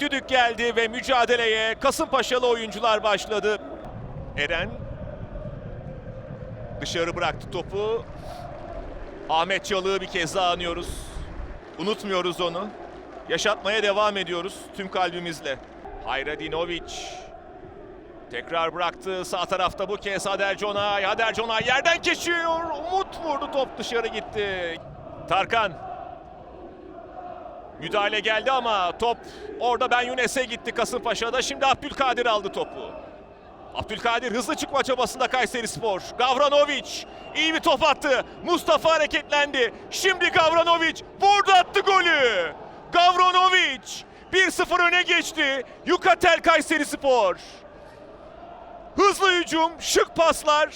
Düdük geldi ve mücadeleye Kasımpaşalı oyuncular başladı. Eren dışarı bıraktı topu. Ahmet Çalık'ı bir kez daha anıyoruz. Unutmuyoruz onu. Yaşatmaya devam ediyoruz tüm kalbimizle. Hayradinovic tekrar bıraktı. Sağ tarafta bu kez Hader Conay. Hader Conay yerden geçiyor. Umut vurdu top dışarı gitti. Tarkan Müdahale geldi ama top orada Ben Yunes'e gitti Kasımpaşa'da. Şimdi Abdülkadir aldı topu. Abdülkadir hızlı çıkma çabasında Kayseri Spor. Gavranovic iyi bir top attı. Mustafa hareketlendi. Şimdi Gavranovic vurdu attı golü. Gavranovic 1-0 öne geçti. Yukatel Kayseri Spor. Hızlı hücum, şık paslar.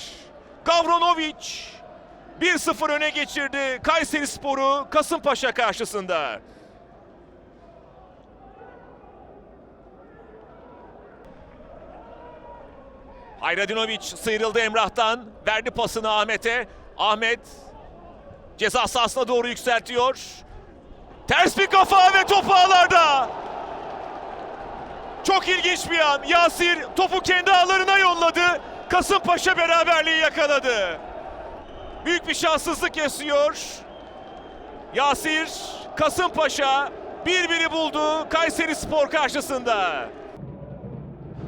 Gavranovic 1-0 öne geçirdi Kayseri Spor'u Kasımpaşa karşısında. Hayradinovic sıyrıldı Emrah'tan. Verdi pasını Ahmet'e. Ahmet ceza sahasına doğru yükseltiyor. Ters bir kafa ve top ağlarda. Çok ilginç bir an. Yasir topu kendi ağlarına yolladı. Kasımpaşa beraberliği yakaladı. Büyük bir şanssızlık yaşıyor. Yasir Kasımpaşa birbiri buldu Kayseri Spor karşısında.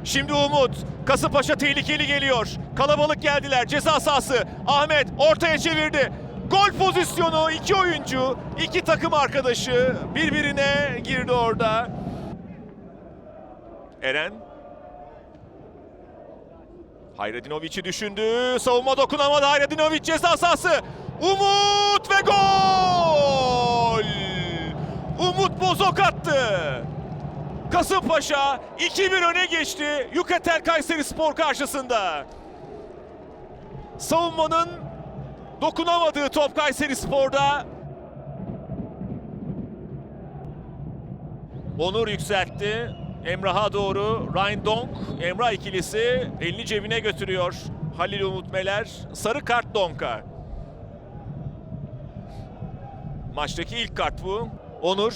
Şimdi Umut. Kasımpaşa tehlikeli geliyor. Kalabalık geldiler. Ceza sahası. Ahmet ortaya çevirdi. Gol pozisyonu. iki oyuncu, iki takım arkadaşı birbirine girdi orada. Eren. Hayradinoviç'i düşündü. Savunma dokunamadı. Hayradinoviç ceza sahası. Umut ve gol! Umut Bozok attı. Kasımpaşa 2-1 öne geçti Yukatel Kayseri Spor karşısında. Savunmanın dokunamadığı top Kayseri Spor'da. Onur yükseltti. Emrah'a doğru Ryan Donk, Emrah ikilisi elini cebine götürüyor. Halil Umut Meler, sarı kart Donk'a. Maçtaki ilk kart bu. Onur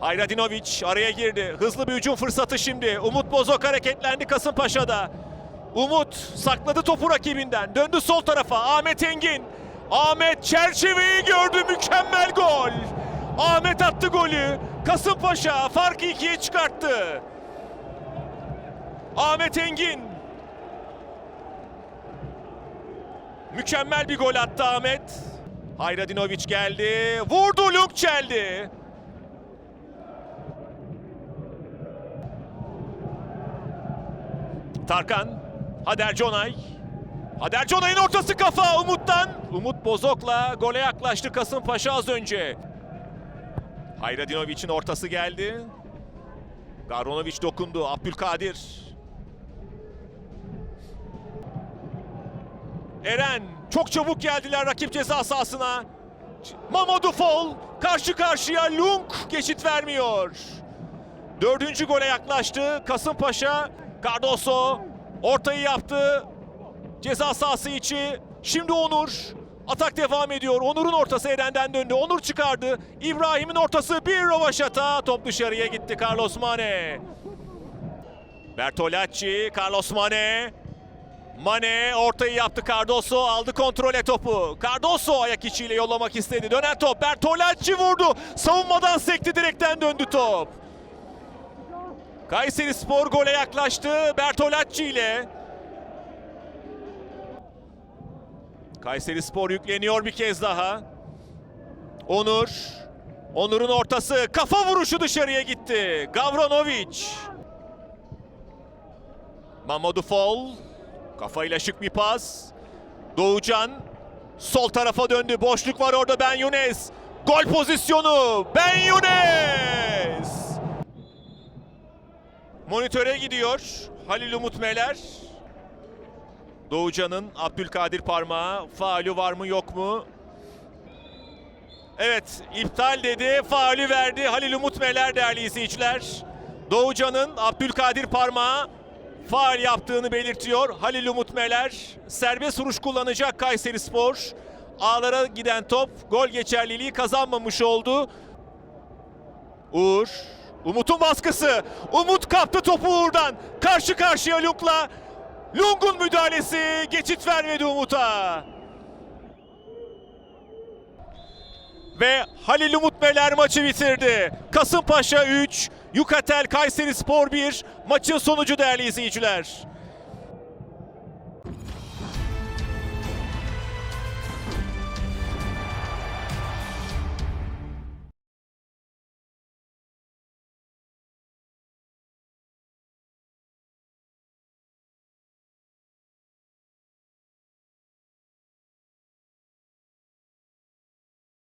Hayradinovic araya girdi. Hızlı bir hücum fırsatı şimdi. Umut Bozok hareketlendi Kasımpaşa'da. Umut sakladı topu rakibinden. Döndü sol tarafa. Ahmet Engin. Ahmet çerçeveyi gördü. Mükemmel gol. Ahmet attı golü. Kasımpaşa farkı ikiye çıkarttı. Ahmet Engin. Mükemmel bir gol attı Ahmet. Hayradinovic geldi. Vurdu Lunk Tarkan, Hader Conay. Hader Conay'ın ortası kafa Umut'tan. Umut Bozok'la gole yaklaştı Kasımpaşa az önce. Hayradinovic'in ortası geldi. Garonovic dokundu. Abdülkadir. Eren çok çabuk geldiler rakip ceza sahasına. Mamadou Fall karşı karşıya Lunk geçit vermiyor. Dördüncü gole yaklaştı Kasımpaşa. Cardoso ortayı yaptı. Ceza sahası içi. Şimdi Onur. Atak devam ediyor. Onur'un ortası Eren'den döndü. Onur çıkardı. İbrahim'in ortası bir rovaşata. Top dışarıya gitti Carlos Mane. Bertolacci, Carlos Mane. Mane ortayı yaptı Cardoso aldı kontrole topu. Cardoso ayak içiyle yollamak istedi. Dönen top Bertolacci vurdu. Savunmadan sekti direkten döndü top. Kayseri Spor gole yaklaştı Bertolacci ile. Kayseri Spor yükleniyor bir kez daha. Onur. Onur'un ortası kafa vuruşu dışarıya gitti. Gavranovic. Mamadou Fall. Kafayla şık bir pas. Doğucan. Sol tarafa döndü. Boşluk var orada Ben Younes. Gol pozisyonu. Ben Younes. Monitöre gidiyor Halil Umut Meler. Doğucan'ın Abdülkadir parmağı. Faulü var mı yok mu? Evet iptal dedi. Faulü verdi Halil Umut Meler değerli izleyiciler. Doğucan'ın Abdülkadir parmağı faal yaptığını belirtiyor. Halil Umut Meler serbest vuruş kullanacak Kayseri Spor. Ağlara giden top gol geçerliliği kazanmamış oldu. Uğur Umut'un baskısı. Umut kaptı topu Uğur'dan. Karşı karşıya Lung'la. Lung'un müdahalesi geçit vermedi Umut'a. Ve Halil Umut Meler maçı bitirdi. Kasımpaşa 3, Yukatel Kayseri Spor 1. Maçın sonucu değerli izleyiciler.